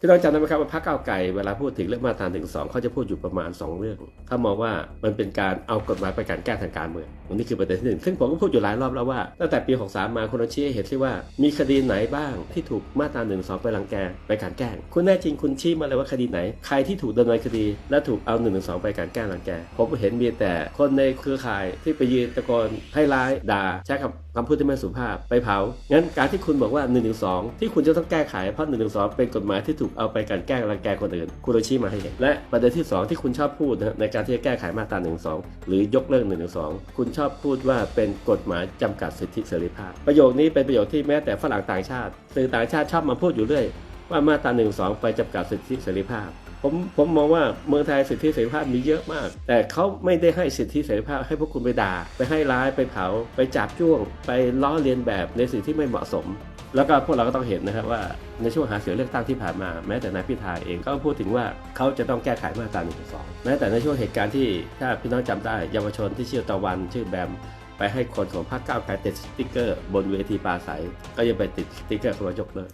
พี่ต้องจำได้ไหมครับว่าพรรคก้าวไกลเวลาพูดถึงเรื่องมาตราหนึ่งสองเขาจะพูดอยู่ประมาณ 2 เรื่องเขามองว่ามันเป็นการเอากฎหมายไปกลันแก้ทางการเมืองนนี้คือประเด็นที่หนึ่งซึ่งผมก็พูดอยู่หลายรอบแล้วว่าตั้งแต่ปี63มาคุณชี้เห็นที่ว่า มีคดีไหนบ้างที่ถูกมาตราหนึ่งสองไปรังแกไปกลันแกล้งคุณแน่จริงคุณชี้มาเลยว่าคดีไหน ใครที่ถูกดำเนินคดี และถูกเอาหนึ่งสองไปกลันแกล้งรังแกผมเห็นมีแต่คนในเครือข่ายที่ไปยืนตะโกนให้ร้ายด่าใช้คำคำพูดที่ไม่สุภาพไปเผางั้นการที่คุณบอกว่า1นึที่คุณจะต้องแก้ไขเพราะ1นึเป็นกฎหมายที่ถูกเอาไปกันแกล้งรังแกคนอื่น คุณต้องชี้มาให้เห็น และประเด็นที่ 2 ที่คุณชอบพูดนะในการที่จะแก้ไขมาตรา1นึหรือยกเลิก1นึคุณชอบพูดว่าเป็นกฎหมายจำกัดสิทธิเสรีภาพ ประโยคนี้เป็นประโยคที่แม้แต่ฝรั่งต่างชาติสื่อต่างชาติชอบมาพูดอยู่เรื่อยว่ามาตรา1นึไปจำกัดสิทธิเสรีภาพผมผมมองว่าเมืองไทยสิทธิเสรีภาพมีเยอะมาก แต่เขาไม่ได้ให้สิทธิเสรีภาพให้พวกคุณไปด่า ไปให้ร้ายไปเผา ไปจับจ้วง ไปล้อเลียนแบบในสิ่งที่ไม่เหมาะสม แล้วก็พวกเราก็ต้องเห็นนะครับว่าในช่วงหาเสียงเลือกตั้งที่ผ่านมาแม้แต่นายพิธาเองก็พูดถึงว่าเขาจะต้องแก้ไขมาตรา1นึแม้แต่ในช่วงเหตุการณ์ที่ถ้าพี่น้องจำได้เยาวชนที่ชื่อตะวันชื่อแบมไปให้คนของพรรคก้าวไกลติดสติกเกอร์ บนเวทีปราศัย ก็ยังไปติดสติกเกอร์คำว่ายกเลย